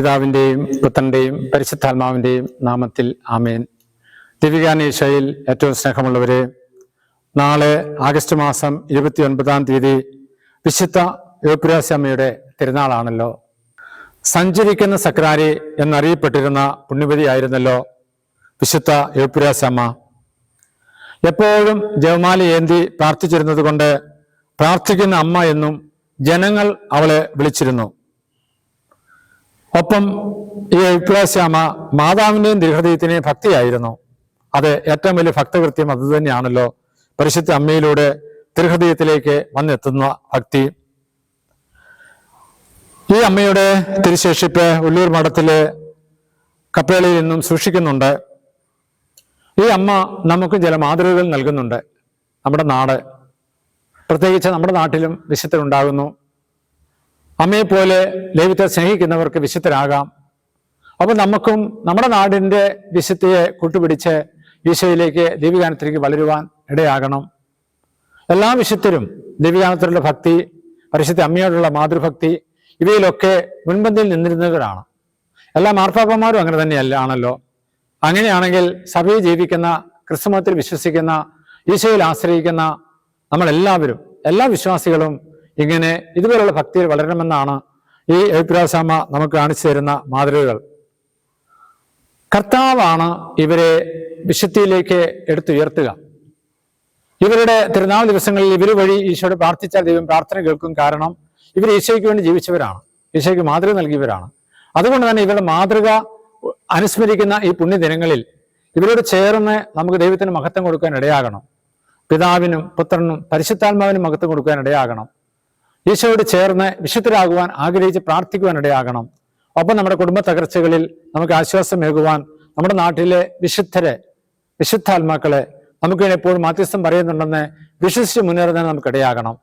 പിതാവിന്റെയും പുത്രന്റെയും പരിശുദ്ധാത്മാവിന്റെയും നാമത്തിൽ ആമേൻ. ദിവികാനീശയിൽ ഏറ്റവും സ്നേഹമുള്ളവരെ നാളെ ആഗസ്റ്റ് മാസം ഇരുപത്തി ഒൻപതാം തീയതി വിശുദ്ധ യോപുരാസ്യമ്മയുടെ തിരുനാളാണല്ലോ. സഞ്ചരിക്കുന്ന സക്രാരി എന്നറിയപ്പെട്ടിരുന്ന പുണ്യവതിയായിരുന്നല്ലോ വിശുദ്ധ യോപുരാസ്യമ്മ എപ്പോഴും ജവമാല ഏന്തി പ്രാർത്ഥിച്ചിരുന്നത് കൊണ്ട് പ്രാർത്ഥിക്കുന്ന അമ്മ എന്നും ജനങ്ങൾ അവളെ വിളിച്ചിരുന്നു. ഒപ്പം ഈ വിപ്ലവശ്യാമ മാതാവിന്റെയും ദൃഹൃദയത്തിനെയും ഭക്തിയായിരുന്നു. അത് ഏറ്റവും വലിയ ഭക്തകൃത്യം അത് തന്നെയാണല്ലോ. പരിശുദ്ധ അമ്മയിലൂടെ ദൃഹൃദയത്തിലേക്ക് വന്നെത്തുന്ന ഭക്തി. ഈ അമ്മയുടെ തിരുശേഷിപ്പ് ഉള്ളൂർ മഠത്തിലെ കപ്പേളയിൽ നിന്നും സൂക്ഷിക്കുന്നുണ്ട്. ഈ അമ്മ നമുക്ക് ചില മാതൃകകൾ നൽകുന്നുണ്ട്. നമ്മുടെ നാട്. പ്രത്യേകിച്ച് നമ്മുടെ നാട്ടിലും വിശുദ്ധരുണ്ടാകുന്നു. അമ്മയെപ്പോലെ ദൈവത്തെ സ്നേഹിക്കുന്നവർക്ക് വിശുദ്ധരാകാം. അപ്പോൾ നമുക്കും നമ്മുടെ നാടിന്റെ വിശുദ്ധിയെ കൂട്ടുപിടിച്ച് ഈശോയിലേക്ക് ദൈവികാനത്തിലേക്ക് വളരുവാൻ ഇടയാകണം. എല്ലാ വിശുദ്ധരും ദൈവികാനത്തിലുള്ള ഭക്തി പരിശുദ്ധ അമ്മയോടുള്ള മാതൃഭക്തി ഇവയിലൊക്കെ മുൻപന്തിയിൽ നിന്നിരുന്നവരാണ്. എല്ലാ മാർപ്പാപ്പന്മാരും അങ്ങനെ തന്നെയല്ല ആണല്ലോ. അങ്ങനെയാണെങ്കിൽ സഭയിൽ ജീവിക്കുന്ന ക്രിസ്തുമതത്തിൽ വിശ്വസിക്കുന്ന ഈശോയിൽ ആശ്രയിക്കുന്ന നമ്മളെല്ലാവരും എല്ലാ വിശ്വാസികളും ഇങ്ങനെ ഇതുപോലുള്ള ഭക്തിയിൽ വളരണമെന്നാണ് ഈ എഴുപ്പിരാസാമ നമുക്ക് കാണിച്ചു തരുന്ന മാതൃകകൾ. കർത്താവാണ് ഇവരെ വിശുദ്ധിയിലേക്ക് എടുത്തുയർത്തുക. ഇവരുടെ തിരുനാൾ ദിവസങ്ങളിൽ ഇവർ വഴി ഈശോയോട് പ്രാർത്ഥിച്ചാൽ ദൈവം പ്രാർത്ഥന കേൾക്കും കാരണം ഇവർ ഈശോയ്ക്ക് വേണ്ടി ജീവിച്ചവരാണ്. ഈശോയ്ക്ക് മാതൃക നൽകിയവരാണ്. അതുകൊണ്ട് തന്നെ ഇവരുടെ മാതൃക അനുസ്മരിക്കുന്ന ഈ പുണ്യദിനങ്ങളിൽ ഇവരോട് ചേർന്ന് നമുക്ക് ദൈവത്തിന് മഹത്വം കൊടുക്കാൻ ഇടയാകണം. പിതാവിനും പുത്രനും പരിശുദ്ധാത്മാവിനും മഹത്വം കൊടുക്കാൻ ഇടയാകണം. ഈശോയോട് ചേർന്ന് വിശുദ്ധരാകുവാൻ ആഗ്രഹിച്ച് പ്രാർത്ഥിക്കുവാനിടയാകണം. ഒപ്പം നമ്മുടെ കുടുംബ തകർച്ചകളിൽ നമുക്ക് ആശ്വാസമേകുവാൻ നമ്മുടെ നാട്ടിലെ വിശുദ്ധരെ വിശുദ്ധാത്മാക്കളെ നമുക്ക് എപ്പോഴും മാധ്യസ്ഥം പറയുന്നുണ്ടെന്ന് വിശ്വസിച്ച് മുന്നേറുന്നതിന് നമുക്ക് ഇടയാകണം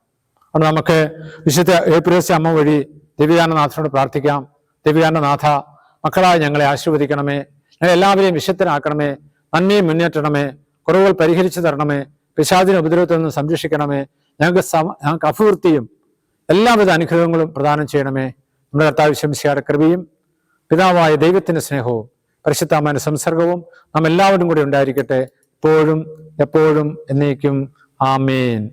അപ്പോൾ നമുക്ക് വിശുദ്ധ ഏപ്രിയസ് അമ്മ വഴി ദിവ്യാനനാഥനോട് പ്രാർത്ഥിക്കാം. ദിവ്യാനനാഥ മക്കളായ ഞങ്ങളെ ആശീർവദിക്കണമേ. ഞങ്ങൾ എല്ലാവരെയും വിശുദ്ധനാക്കണമേ നന്മയും മുന്നേറ്റണമേ. കുറവുകൾ പരിഹരിച്ചു തരണമേ. പിശാദിന് ഉപദ്രവത്തിൽ നിന്ന് സംരക്ഷിക്കണമേ. ഞങ്ങൾക്ക് സമ ഞങ്ങൾക്ക് അഭിവൃദ്ധിയും എല്ലാവിധ അനുഗ്രഹങ്ങളും പ്രദാനം ചെയ്യണമേ. നമ്മുടെ കർത്താവ് ശംസിയാടെ കൃപയും പിതാവായ ദൈവത്തിന്റെ സ്നേഹവും പരിശുദ്ധാമാന്റെ സംസർഗവും നാം എല്ലാവരും കൂടി ഉണ്ടായിരിക്കട്ടെ. എപ്പോഴും എപ്പോഴും എന്നേക്കും. ആമേൻ.